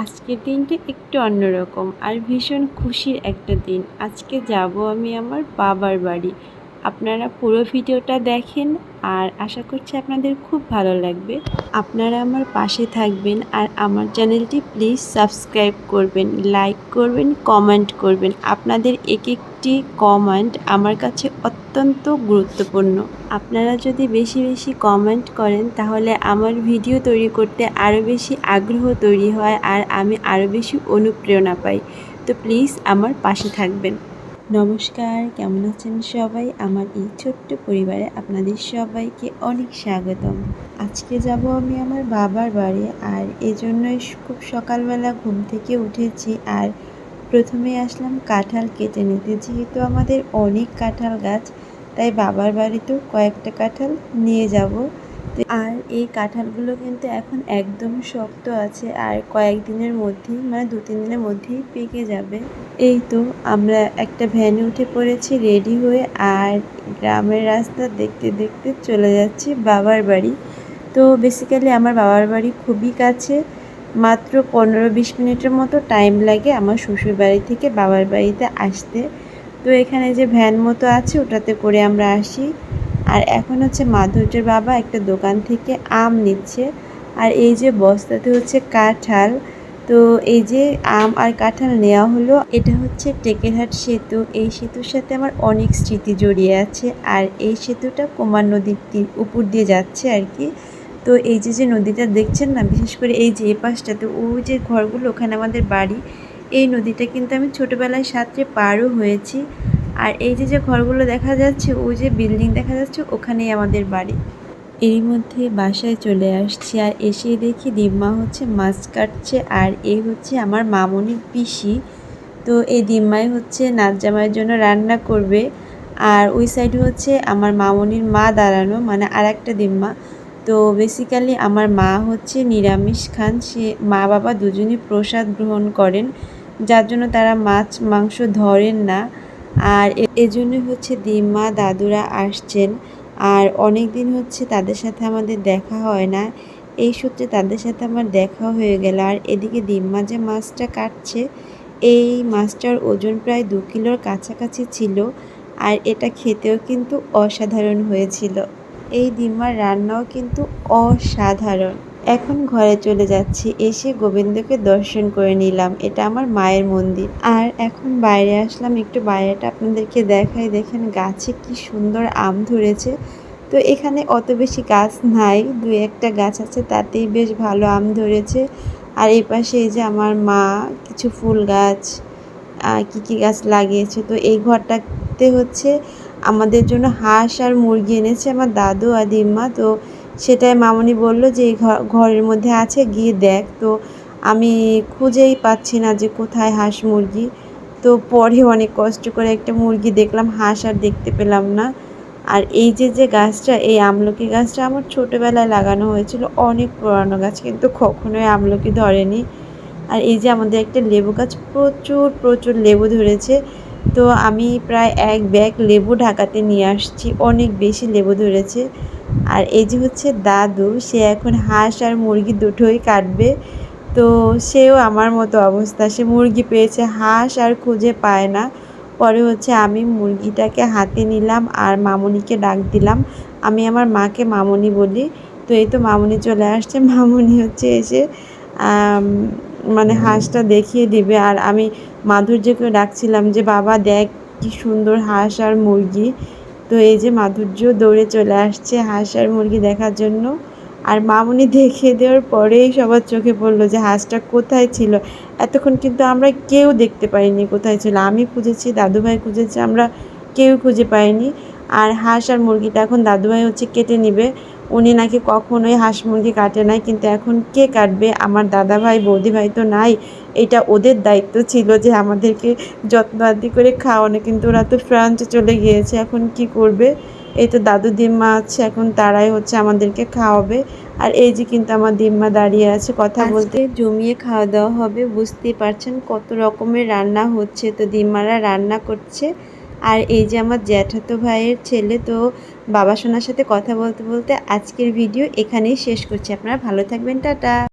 আজকের দিনটা একটু অন্যরকম। আর ভীষণ খুশির একটা দিন। আজকে যাব আমি আমার বাবার বাড়ি। আপনারা পুরো ভিডিওটা দেখেন আর আশা করছি আপনাদের খুব ভালো লাগবে। আপনারা আমার পাশে থাকবেন আর আমার চ্যানেলটি প্লিজ সাবস্ক্রাইব করবেন, লাইক করবেন, কমেন্ট করবেন। আপনাদের এক একটি কমেন্ট আমার কাছে অত্যন্ত গুরুত্বপূর্ণ। আপনারা যদি বেশি বেশি কমেন্ট করেন তাহলে আমার ভিডিও তৈরি করতে আরও বেশি আগ্রহ তৈরি হয় আর আমি আরও বেশি অনুপ্রেরণা পাই। তো প্লিজ আমার পাশে থাকবেন। নমস্কার, কেমন আছেন সবাই? আমার এই ছোট্ট পরিবারে আপনাদের সবাইকে অনেক স্বাগতম। আজকে যাব আমি আমার বাবার বাড়ি আর এজন্যই খুব সকালবেলা ঘুম থেকে উঠেছি আর প্রথমে আসলাম কাঁঠাল কেটে নিতে। যেহেতু আমাদের অনেক কাঁঠাল গাছ, তাই বাবার বাড়িতেও কয়েকটা কাঁঠাল নিয়ে যাব। আর এই কাঁঠালগুলো কিন্তু এখন একদম শক্ত আছে আর কয়েকদিনের মধ্যেই মানে দু, তিন দিনের মধ্যেই পেকে যাবে। এই তো আমরা একটা ভ্যানে উঠে পড়েছি রেডি হয়ে আর গ্রামের রাস্তা দেখতে দেখতে চলে যাচ্ছি বাবার বাড়ি। তো বেসিক্যালি আমার বাবার বাড়ি খুবই কাছে, মাত্র পনেরো বিশ মিনিটের মতো টাইম লাগে আমার শ্বশুর বাড়ি থেকে বাবার বাড়িতে আসতে। তো এখানে যে ভ্যান মতো আছে ওটাতে করে আমরা আসি। এখন হচ্ছে মাধুর্যের বাবা একটা দোকান থেকে আম নিচ্ছে। আর এই যে বস্তাতে হচ্ছে কাঁঠাল, তো এই যে আম আর কাঁঠাল নেওয়া হলো, এটা হচ্ছে টেকেরহাট সেতু। এই সেতুর সাথে আমার অনেক স্মৃতি জড়িয়ে আছে। আর এই সেতুটা কুমার নদীর তীর উপর দিয়ে যাচ্ছে আর কি। তো এই যে যে নদীটা দেখছেন না, বিশেষ করে এই যে পাশটাতে ওই যে ঘরগুলো, ওখানে আমাদের বাড়ি, এই নদীটা কিন্তু আমি ছোটোবেলায় সাঁতরে পারও হয়েছি। আর এই যে যে ঘরগুলো দেখা যাচ্ছে, ওই যে বিল্ডিং দেখা যাচ্ছে, ওখানেই আমাদের বাড়ি। এরই মধ্যে বাসায় চলে আসছি আর এসে দেখি ডিম্মা হচ্ছে মাছ কাটছে আর এই হচ্ছে আমার মামনির পিসি। তো এই ডিম্মাই হচ্ছে নাচ জামাইয়ের জন্য রান্না করবে আর ওই সাইডে হচ্ছে আমার মামনির মা দাঁড়ানো মানে আর একটা দিম্মা। তো বেসিক্যালি আমার মা হচ্ছে নিরামিষ খান, সে মা বাবা দুজনই প্রসাদ গ্রহণ করেন, যার জন্য তারা মাছ মাংস ধরেন না। আর এজন্য হচ্ছে দিম্মা, দাদুরা আসছেন। আর অনেক দিন হচ্ছে তাদের সাথে আমাদের দেখা হয় না। এই সূত্রে তাদের সাথে আমার দেখা হয়ে গেল। আর এদিকে দিম্মা যে মাছটা কাটছে, এই মাছটার ওজন প্রায় দু কিলোর কাছাকাছি ছিল। আর এটা খেতেও কিন্তু অসাধারণ হয়েছিল। এই ডিম্মার রান্নাও কিন্তু অসাধারণ। এখন ঘরে চলে যাচ্ছি। এসে গোবিন্দকে দর্শন করে নিলাম। এটা আমার মায়ের মন্দির। আর এখন বাইরে আসলাম। একটু বাইরেটা আপনাদেরকে দেখাই। দেখেন গাছে কি সুন্দর আম ধরেছে। তো এখানে অত বেশি গাছ নাই। দু একটা গাছ আছে, তাতেই বেশ ভালো আম ধরেছে। আর এই পাশে এই যে আমার মা, কিছু ফুল গাছ কি কি গাছ লাগিয়েছে। তো এই ঘরটাতে হচ্ছে আমাদের জন্য হাঁস আর মুরগি এনেছে আমার দাদু আর দিম্মা। তো সেটাই মামনি বলল যে, এই ঘরের মধ্যে আছে, গিয়ে দেখ। তো আমি খুঁজেই পাচ্ছি না যে কোথায় হাঁস মুরগি। তো পরে অনেক কষ্ট করে একটা মুরগি দেখলাম, হাঁস আর দেখতে পেলাম না। আর এই যে যে গাছটা, এই আমলকি গাছটা আমার ছোটোবেলায় লাগানো হয়েছিল, অনেক পুরানো গাছ, কিন্তু কখনোই আমলকি ধরেনি। আর এই যে আমাদের একটা লেবু গাছ, প্রচুর প্রচুর লেবু ধরেছে। তো আমি প্রায় এক ব্যাগ লেবু ঢাকাতে নিয়ে আসছি, অনেক বেশি লেবু ধরেছে। আর এই যে হচ্ছে দাদু, সে এখন হাঁস আর মুরগি দুটোই কাটবে। তো সেও আমার মতো অবস্থা। সে মুরগি পেয়েছে, হাঁস আর খুঁজে পায় না। পরে হচ্ছে আমি মুরগিটাকে হাতে নিলাম আর মামনিকে ডাক দিলাম। আমি আমার মাকে মামনি বলি। তো এই তো মামনি চলে আসছে। মামনি হচ্ছে এসে মানে হাঁসটা দেখিয়ে দিবে। আর আমি মাধুর্যকে ডাকছিলাম যে, বাবা দেখ কি সুন্দর হাঁস আর মুরগি। তো এই যে মাধুর্য দৌড়ে চলে আসছে হাঁস আর মুরগি দেখার জন্য। আর মামুনি দেখিয়ে দেওয়ার পরেই সবার চোখে পড়ল যে হাঁসটা কোথায় ছিল। এতক্ষণ কিন্তু আমরা কেউ দেখতে পাইনি কোথায় ছিল। আমি খুঁজেছি, দাদুভাই খুঁজেছি, আমরা কেউ খুঁজে পাইনি। আর হাঁস আর মুরগিটা এখন দাদুভাই হচ্ছে কেটে নিবে। উনি নাকি কখনোই হাঁস মুরগি কাটে নাই কিন্তু এখন কে কাটবে? আমার দাদা ভাই বৌদি ভাই তো নাই। এটা ওদের দায়িত্ব ছিল যে আমাদেরকে যত্ন আদি করে খাওয়ানো কিন্তু ওরা তো ফ্রান্সে চলে গিয়েছে এখন কি করবে? এই তো দাদু দিম্মা আছে এখন তারাই হচ্ছে আমাদেরকে খাওয়াবে। আর এই যে কিন্তু আমার দিম্মা দাঁড়িয়ে আছে কথা বলতে জমিয়ে খাওয়া দাওয়া হবে বুঝতেই পারছেন কত রকমের রান্না হচ্ছে। তো দিম্মারা রান্না করছে আর এই যে আমার জ্যাঠাতো ভাইয়ের ছেলে, তো বাবা সোনার সাথে কথা বলতে বলতে আজকের ভিডিও এখানেই শেষ করছি। আপনারা ভালো থাকবেন, টাটা।